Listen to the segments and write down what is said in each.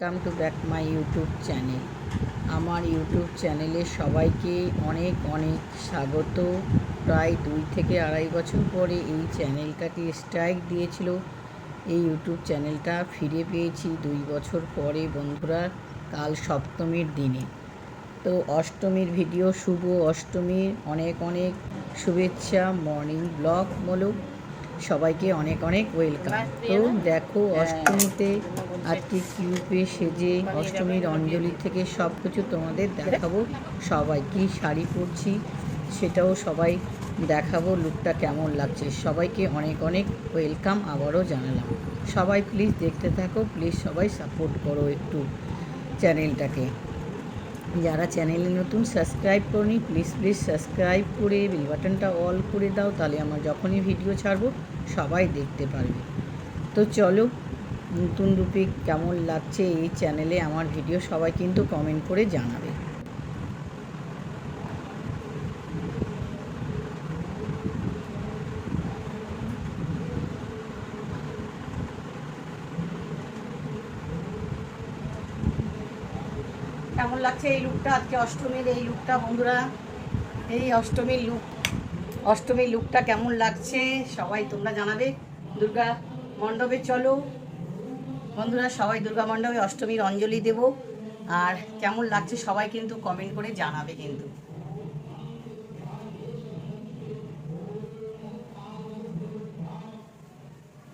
Welcome to back my YouTube channel আমার YouTube চ্যানেলে সবাইকে অনেক অনেক স্বাগত। প্রায় দুই থেকে আড়াই বছর পরে এই চ্যানেলটাকে স্ট্রাইক দিয়েছিল। এই ইউটিউব চ্যানেলটা ফিরে পেয়েছি দুই বছর পরে, বন্ধুরা, কাল সপ্তমীর দিনে। তো অষ্টমীর ভিডিও শুভ অষ্টমীর অনেক অনেক শুভেচ্ছা মর্নিং ব্লগ বলো। সবাইকে অনেক অনেক ওয়েলকাম তো দেখো অষ্টমীতে আজকে কিউপে সেজে অষ্টমীর অঞ্জলি থেকে সব কিছু তোমাদের দেখাবো। সবাই কি শাড়ি পরছি সেটাও সবাই দেখাবো লুকটা কেমন লাগছে। সবাইকে অনেক অনেক ওয়েলকাম আবারও জানালাম। সবাই প্লিজ দেখতে থাকো প্লিজ সবাই সাপোর্ট করো একটু চ্যানেলটাকে যারা চ্যানেলে নতুন সাবস্ক্রাইব করনি প্লিজ প্লিজ সাবস্ক্রাইব করে বেল বাটনটা অল করে দাও, তাহলে আমার যখনই ভিডিও ছাড়বো, সবাই দেখতে পারবে। তো চলো, নতুন রূপে কেমন লাগছে এই চ্যানেলে আমার ভিডিও সবাই কিন্তু কমেন্ট করে জানাবে। কেমন লাগছে এই লুকটা আজকে অষ্টমীর এই লুকটা বন্ধুরা। এই অষ্টমীর লুক অষ্টমীর লুকটা কেমন লাগছে সবাই তোমরা জানাবে। দুর্গা মণ্ডপে চলো। বন্ধুরা, সবাই দুর্গা মণ্ডপে অষ্টমীর অঞ্জলি দেব। আর কেমন লাগছে সবাই কিন্তু কমেন্ট করে জানাবে কিন্তু।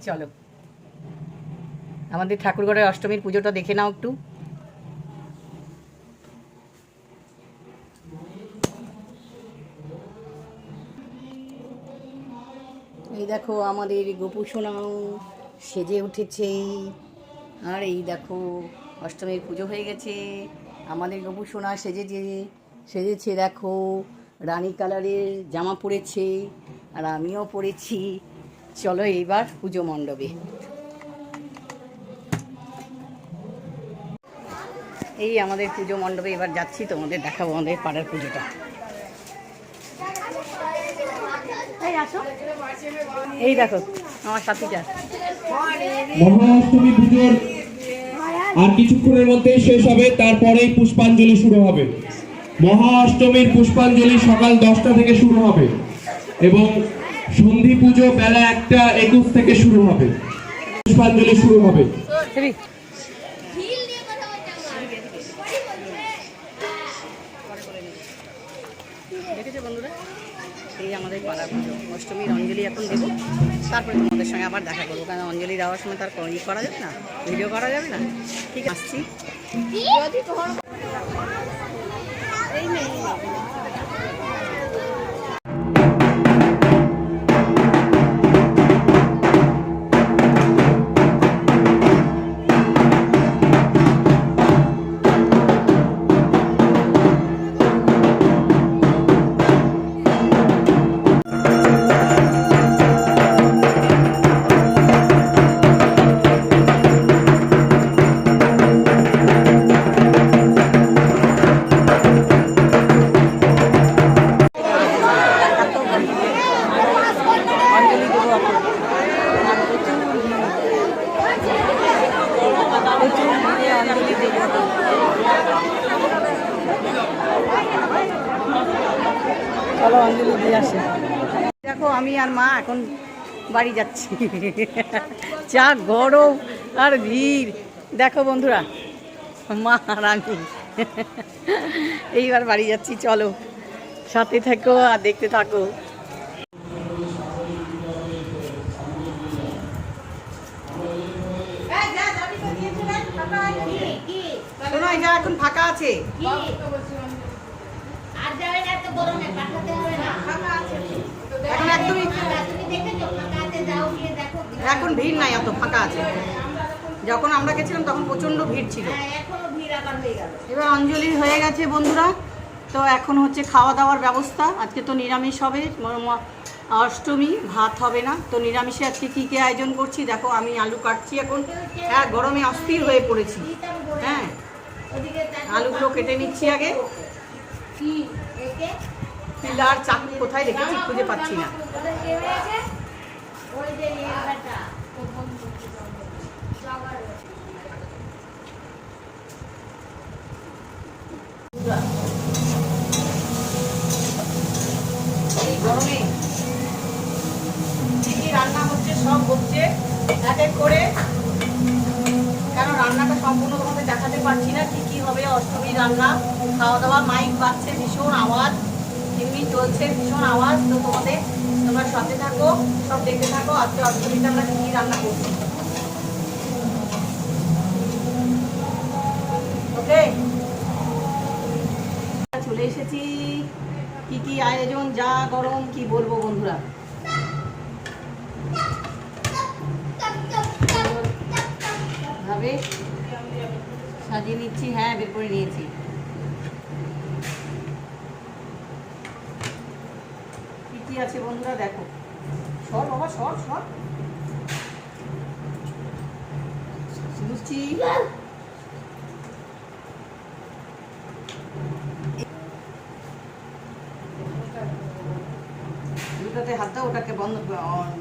চলো। আমাদের ঠাকুরঘরের অষ্টমীর পুজোটা দেখে নাও একটু। এই দেখো আমাদের গোপু সোনাও সেজে উঠেছে। আর এই দেখো অষ্টমীর পুজো হয়ে গেছে। আমাদের গোপু সোনা সেজেছে সেজেছে দেখো। রানী কালারের জামা পরেছে আর আমিও পরেছি। চলো এইবার পুজো মণ্ডপে। এই আমাদের পুজো মণ্ডপে এবার যাচ্ছি, তোমাদের দেখাবো আমাদের পাড়ার পুজোটা। এই দেখো আমার সাথীটা। মহাষ্টমী পুজোর আর কিছুক্ষণের মধ্যে শেষ হবে তারপরেই পুষ্পাঞ্জলি শুরু হবে। মহাষ্টমীর পুষ্পাঞ্জলি সকাল দশটা থেকে শুরু হবে এবং সন্ধি পুজো বেলা একটা একুশ থেকে শুরু হবে। পুষ্পাঞ্জলি শুরু হবে। বন্ধুরা? এই আমাদের পাড়া পুজো। অষ্টমীর অঞ্জলি এখন দেবো। তারপরে তোমাদের সঙ্গে আবার দেখা করব। কারণ অঞ্জলি দেওয়ার সময় তার ই করা যাবে না। ভিডিও করা যাবে না। ঠিক আছে, আসছি। অঞ্জলি চলো অঞ্জলি দিয়ে আসে। দেখো আমি আর মা এখন বাড়ি যাচ্ছি। যা গরম আর ভিড়। দেখো বন্ধুরা মা আর আমি। এইবার বাড়ি যাচ্ছি চলো। সাথে থাকো আর দেখতে থাকো। এখন ফাঁকা আছে। এখন একদমই ভিড় নাই অত ফাঁকা আছে। যখন আমরা গেছিলাম তখন প্রচণ্ড ভিড় ছিল। হ্যাঁ, এবার অঞ্জলি হয়ে গেছে বন্ধুরা। তো এখন হচ্ছে খাওয়া দাওয়ার ব্যবস্থা। আজকে তো নিরামিষ হবে অষ্টমী ভাত হবে না। তো নিরামিষে আজকে কী কী আয়োজন করছি? দেখো আমি আলু কাটছি এখন। হ্যাঁ গরমে অস্থির হয়ে পড়েছি। হ্যাঁ। আলুগুলো কেটে নিচ্ছি আগে। কি পিলার চাকু কোথায় রেখেছি খুঁজে পাচ্ছি না। গরমে রান্না হচ্ছে, সব হচ্ছে, এক এক করে রান্নাটা সম্পূর্ণ তোমাদের দেখাতে পারছি না কি কি হবে, অষ্টমী রান্না খাওয়া দাওয়া মাইক বাজছে, ভীষণ আওয়াজ এমনি চলছে, ভীষণ আওয়াজ। তো তোমাদের, তোমরা সাথে থাকো, সব দেখতে থাকো, আজকে অষ্টমীতে আমরা কি রান্না করছি। ওকে? চলে এসেছি। কি কি আয়োজন, যা গরম, কি বলব বন্ধুরা? ভাবে সাজিয়ে নিচ্ছি হ্যাঁ বের করে নিয়েছি। কি কি আছে বন্ধুরা, দেখো। সর বাবা, সর সর। লুচি দুটাতে হাত দাও, ওটাকে বন্ধ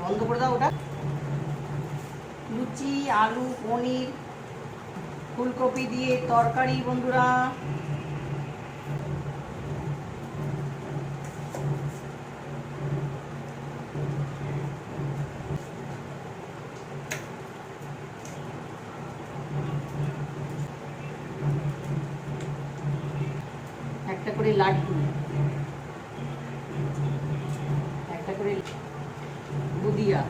বন্ধ করে দাও ওটা। লুচি, আলু, পনির ফুলকপি দিয়ে তরকারি বন্ধুরা। একটা করে লাড্ডু একটা করে বুদিয়া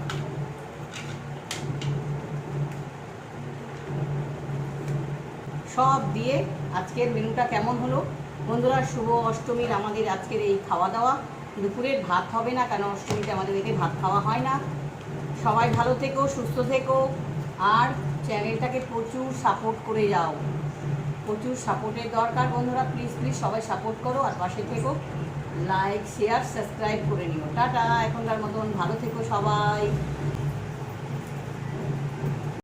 সব দিয়ে আজকের মেনুটা কেমন হলো? বন্ধুরা, শুভ অষ্টমীর আমাদের আজকের এই খাওয়া দাওয়া দুপুরের ভাত হবে না কেন অষ্টমীতে আমাদের এতে ভাত খাওয়া হয় না। সবাই ভালো থেকো, সুস্থ থেকো, আর চ্যানেলটাকে প্রচুর সাপোর্ট করে যাও। প্রচুর সাপোর্টের দরকার, বন্ধুরা। প্লিজ প্লিজ সবাই সাপোর্ট করো, আর পাশে থেকো। লাইক শেয়ার সাবস্ক্রাইব করে নিও। টাটা, এখনকার মতন ভালো থেকো সবাই।